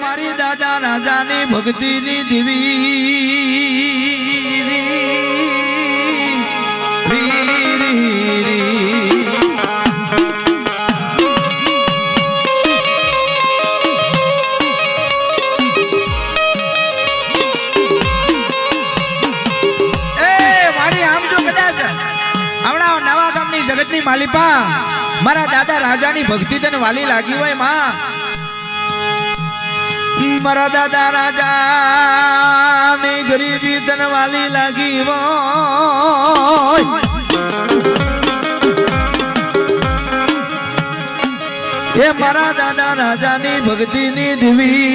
મારી દાદા રાજાની ભક્તિની દેવી. જગતની માલિપા, મારા દાદા રાજાની ભક્તિ તને વાલી લાગી હોય, માં. મારા દાદા રાજા ની ગરીબી તનવાલી લાગી એ મારા દાદા રાજાની ભક્તિની દેવી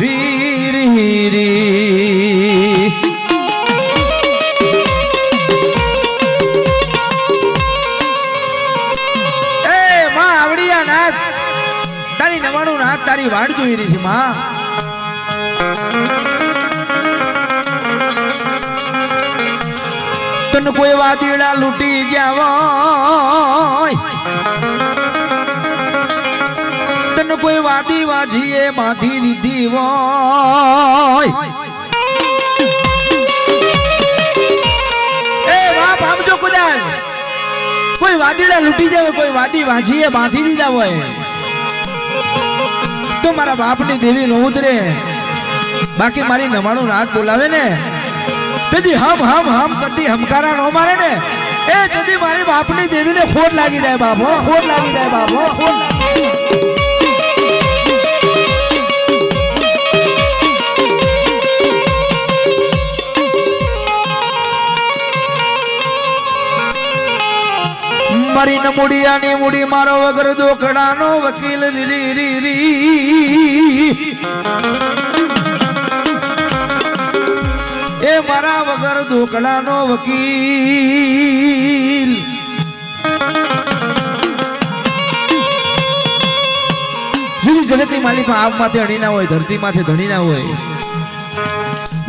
રી રી રી તારી નાક તારી વાડ જોઈ રહી છે, માં. તને કોઈ વાદીડા લૂંટી જાવ તને કોઈ વાદી વાજીએ બાંધી દીધી હોય. કોઈ વાદીડા લૂંટી જાય, કોઈ વાદી વાજીએ બાંધી દીધા હોય. તો મારા બાપની દેવી નો ઉતરે. બાકી મારી નવાણું રાત બોલાવે ને. તેથી હમ હમ હમ કરતી હમકારા નો મારે ને. એ તેથી મારી બાપની દેવીને ખોટ લાગી જાય બાપો ખોટ લાગી જાય બાપો ખોટ લાગી- મારી નમુડિયાની મુડી મારો વગર દોખડાનો વકીલ લીલી એ મારા વગર દોકડાનો વકીલ. જુદી જગતની માલિકમાં આબ માથે અડી ના હોય ધરતી માથે ધણી ના હોય.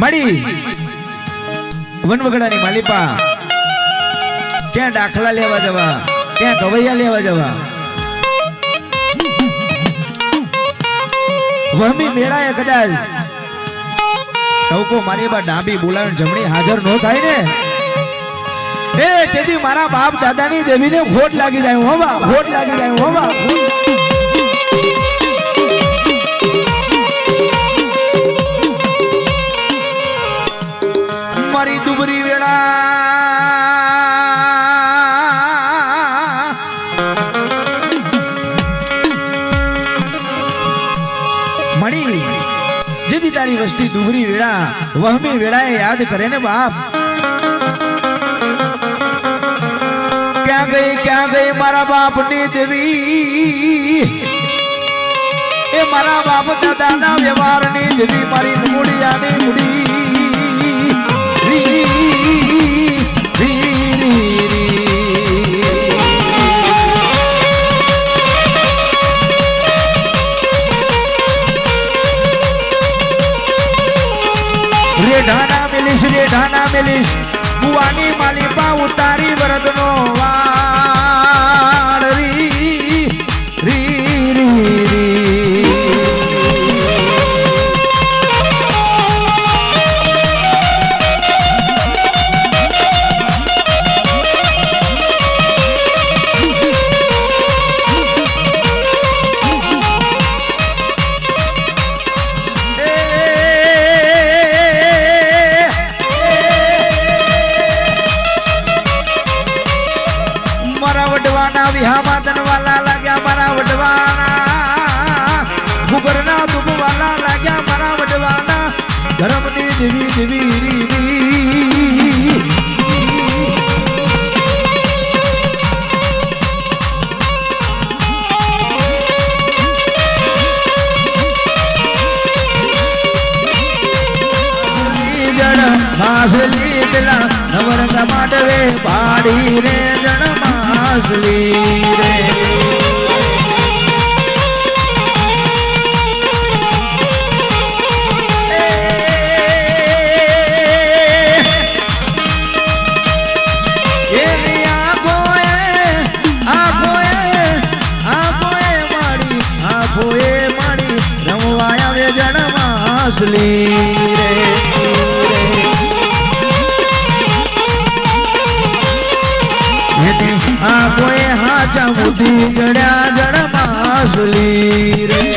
માડી, વનવગડાની માલિપા ક્યાં દાખલા લેવા જવા? ક્યાં ગવૈયા લેવા જવા. વહમી મેળાએ કદાચ ટવકો મારી બા ડાબી બોલાવીને જમણી હાજર નો થાય ને. એ તેથી મારા બાપ દાદાની દેવીને ખોટ લાગી જાય હો બા ખોટ લાગી જાય હો દુબરી વેળા વહમી વેળાએ યાદ કરે ને બાપ ક્યાં ગઈ ક્યાં ગઈ મારા બાપની દેવી એ મારા બાપ દાદાના વ્યવહારની દેવી મારી મુડિયાની મુડી રેઢાના મિલીશ રેઢાના મિલીશ બુવાની માલિપા ઉતારી વરદનો વાડ વડવાના વિહામાં તનવાલા લાગ્યા મારા વડવાના ભૂગરના દુબવાલા લાગ્યા મારા વડવાના ધર્મની દેવી દેવી. રીરી નવરંગ માટવે પાડી રે જણ માસલી હાચા ચડ્યા જડ્યા જડ રે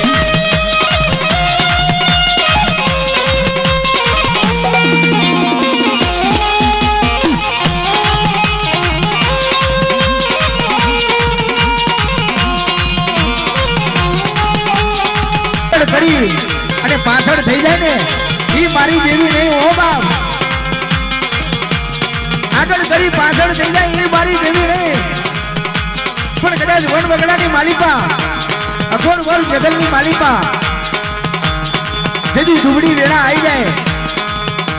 માલિકા. અઘોર વર જગનની માલિકા. જેથી દુબળી વેળા આવી જાય.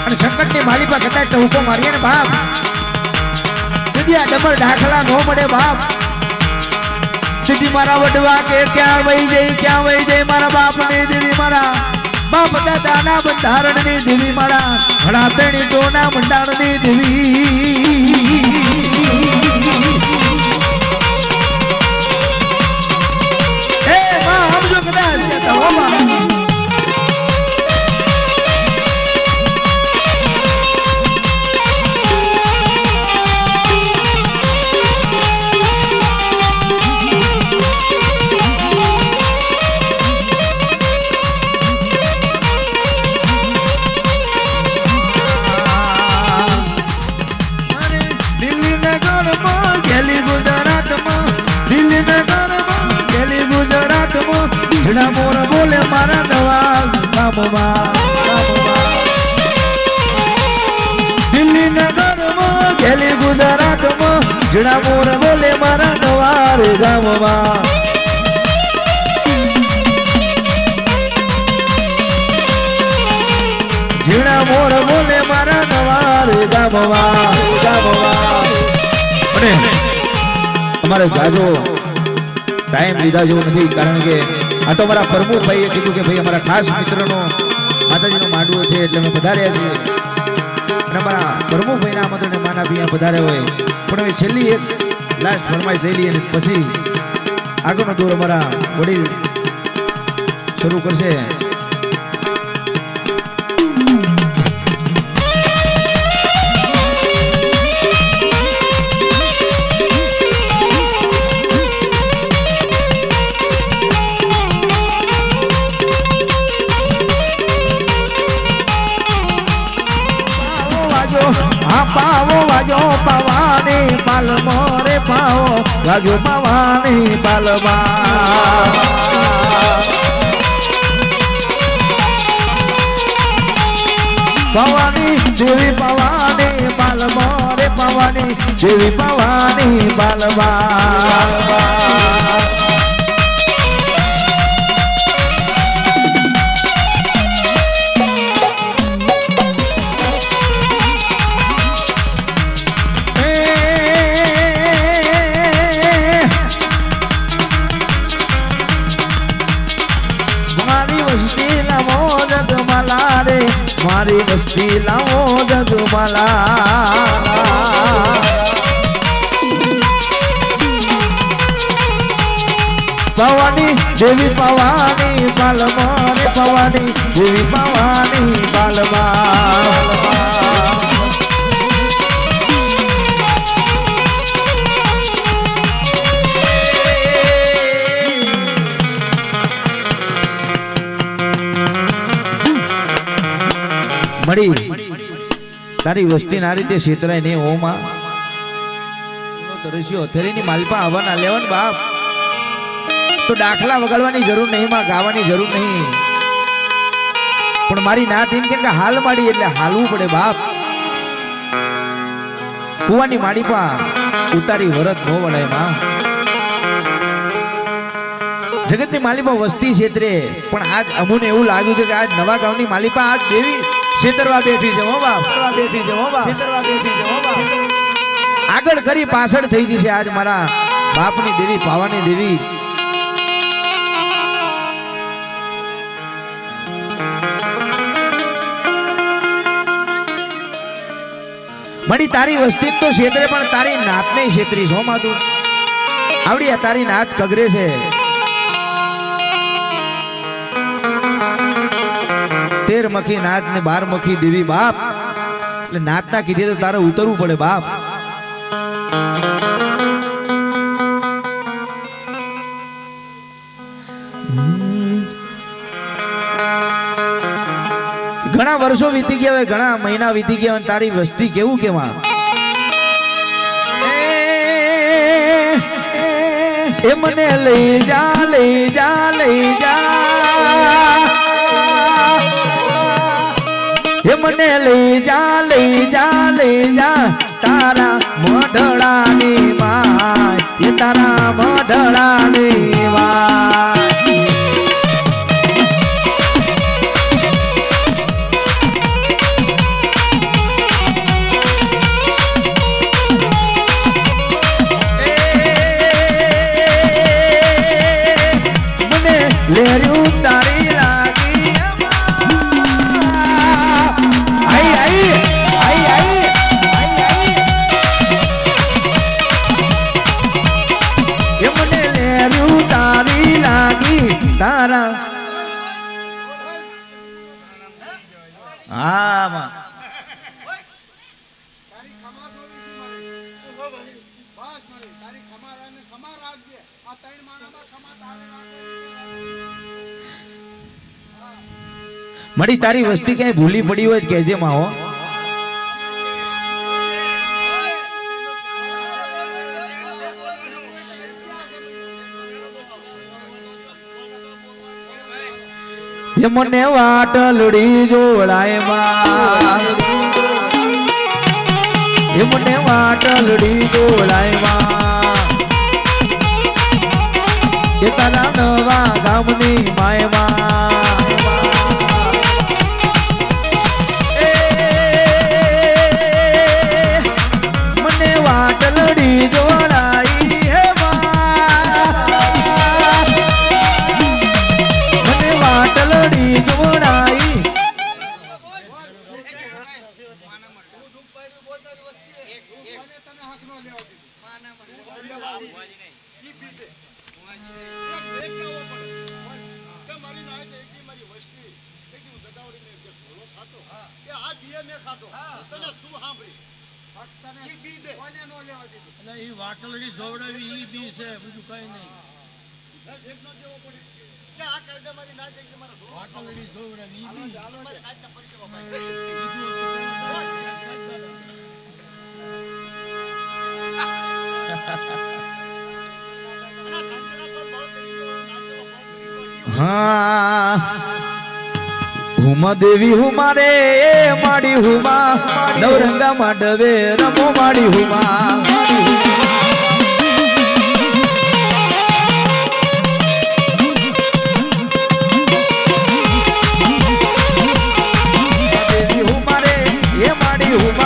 અને સંકટની માલિકા કદાચ ટહુકો મારીએ ને બાપ. જેથી આ ડબલ દાખલા ન મળે બાપ. સીધી મારા વડવા કે ક્યાં વહી જઈ, ક્યાં વહી જઈ, મારા બાપ ને દેવી મારા. બાપ દાદાના બંધારણની દેવી મારા. હડાતણી ટોના મંડાણની મારા નવા ગામમાં. દિલ્હી નગરમાં ગેલી ગુજરાતમાં, ઝીણા મોર બોલે મારા નવા રે અને અમારે જાજો ટાઈમ લીધા જેવું નથી, કારણ કે આ તો અમારા પ્રમુખભાઈએ કીધું કે ભાઈ, અમારા ખાસ મિત્રનો માતાજીનો માંડવો છે એટલે અમે પધાર્યા છીએ. અને અમારા પ્રમુખભાઈના આમંત્રણે માના બી પધાર્યા હોય. પણ હવે છેલ્લી એક લાસ્ટ ફરમાઈશ લઈ લઈએ અને પછી આગળનો દોર અમારા વડીલ શરૂ કરશે. પવાની પાલમો રે પાવો વાજો પવાની પાલમા. પવાની જેવી પવાની પાલમો રે પવાની જેવી પવાની પાલમા. પવાની દેવી પવાની પાલમા રે પવાની દેવી પવાની પાલમા તારી વસ્તી ના રીતે છેતરાય નહીં ઓમાં માડી પા ઉતારી વરત નો વળાયમાં. જગતની માલિપા વસ્તી ક્ષેત્રે પણ આજ અમુને એવું લાગ્યું છે કે આજ નવા ગામની માલિપા આજ દેવી છેતરવા બેઠી છે હો બાપ. બેઠી છે હો બાપ. છેતરવા બેઠી છે હો બાપ. આગળ કરી પાછળ થઈ છે આજ મારા બાપની દેવી પાવાની દેવી. મળી તારી વસ્તી તો છેતરે પણ તારી નાતને છેતરી છો માધુ આવડી તારી નાત કગરે છે. તેર મખી નાથ ને બાર મખી દેવી બાપ. એટલે નાથના કીધી તો તારે ઉતરવું પડે બાપ. ઘણા વર્ષો વીતી ગયા હવે, ઘણા મહિના વીતી ગયા અને તારી વસ્તી કેવું કેવા એ મને લઈ જા લઈ જા લઈ જા. મને લઈ જા લઈ જા લઈ જા તારા મોઢડાની માય તારા મોઢડાની માય. મળી તારી વસ્તી ક્યાંય ભૂલી પડી હોય કેજે માવો એ મને વાટલડી જોડાયમાં. એ મને જોડાયમાં. તારા નવા ગામની માયમાં તને શું સાંભળી? ઈ પીધે. કોને નો લેવા દીધું? એટલે ઈ વાટલડી જોવડાવી ઈ બી છે બીજું કઈ નહીં. મેં ભેગ દેવી હુમા રે માડી હુમા. નવરંગા માંડવે રમો માડી હુમા. દેવી હુમારે એ માડી હુમા.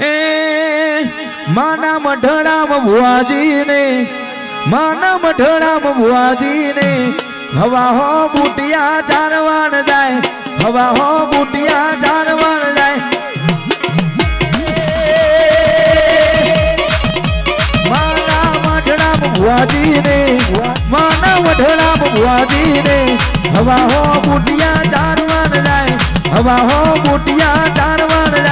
એ માના મઢડામ ભુવાજીને માના મઢડામ ભુવાજીને હવા હો બુટિયા ચારવાણ જાય, હવા હો બુટિયા ચારવાણ જાય. ભુવાજીને માના મઢડામ બુઆજીને હવા હો બુટિયા ચારવાન જાય હવા હો બુટિયા ચારવાણ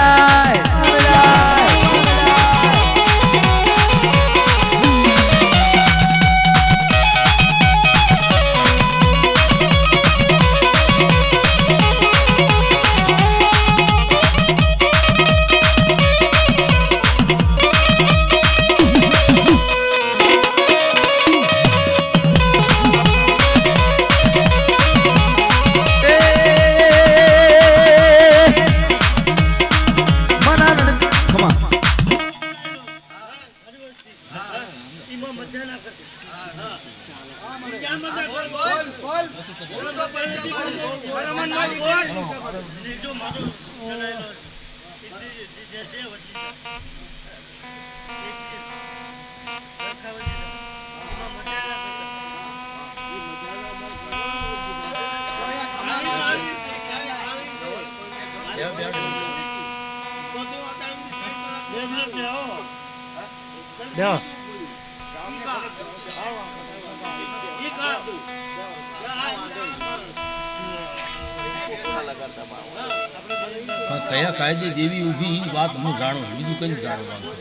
પણ કયા કાયદે દેવી ઊભી એ વાત હું જાણું બીજું કંઈ જાણવાનું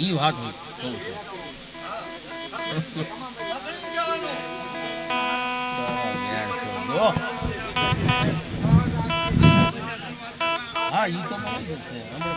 એ વાત હું કહું છું. હા એ તો મળી જશે હમણાં